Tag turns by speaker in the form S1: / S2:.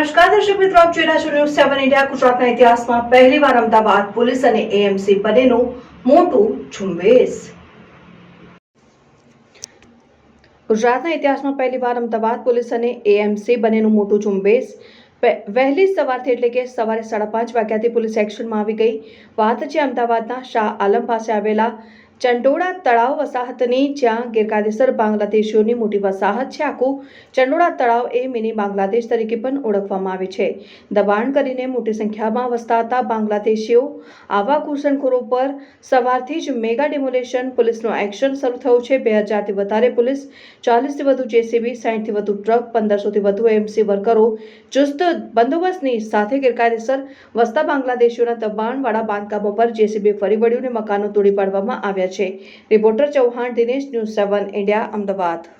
S1: દર્શક મિત્રો, આપ જોઈ રહ્યા સેવન ઇન્ડિયા ગુજરાતના ઇતિહાસમાં પહેલીવાર અમદાવાદ પોલીસ અને એએમસી બંનેનું મોટું ઝુંબેશ. ગુજરાતના ઇતિહાસમાં પહેલીવાર અમદાવાદ પોલીસ અને એએમસી બંનેનું મોટું ઝુંબેશ. વહેલી સવારથી એટલે કે સવારે સાડા પાંચ વાગ્યાથી પોલીસ એક્શનમાં આવી ગઈ. વાત છે અમદાવાદના શાહ આલમ પાસે આવેલા ચંડોળા તળાવ વસાહતની જ્યાં ગેરકાયદેસર બાંગ્લાદેશીઓની મોટી વસાહત છે આખું, ચંડોળા તળાવ એ મિની બાંગ્લાદેશ તરીકે પણ ઓળખવામાં આવે છે. દબાણ કરીને મોટી સંખ્યામાં વસતા હતા બાંગ્લાદેશીઓ આવા ઘૂસણખોરો પર સવારથી જ મેગા ડિમોલેશન પોલીસનું એક્શન શરૂ થયું છે. બે હજારથી વધારે પોલીસ, ચાલીસથી વધુ જેસીબી, સાહીઠથી વધુ ટ્રક, પંદરસોથી વધુ એમસી વર્કરો ચુસ્ત બંદોબસ્તની સાથે ગેરકાયદેસર વસતા બાંગ્લાદેશીઓના દબાણવાળા બાંધકામો પર જેસીબી ફરી વળ્યું અને મકાનો તોડી પાડવામાં આવ્યા છે. Reporter Chauhan Dinesh news seven India Ahmedabad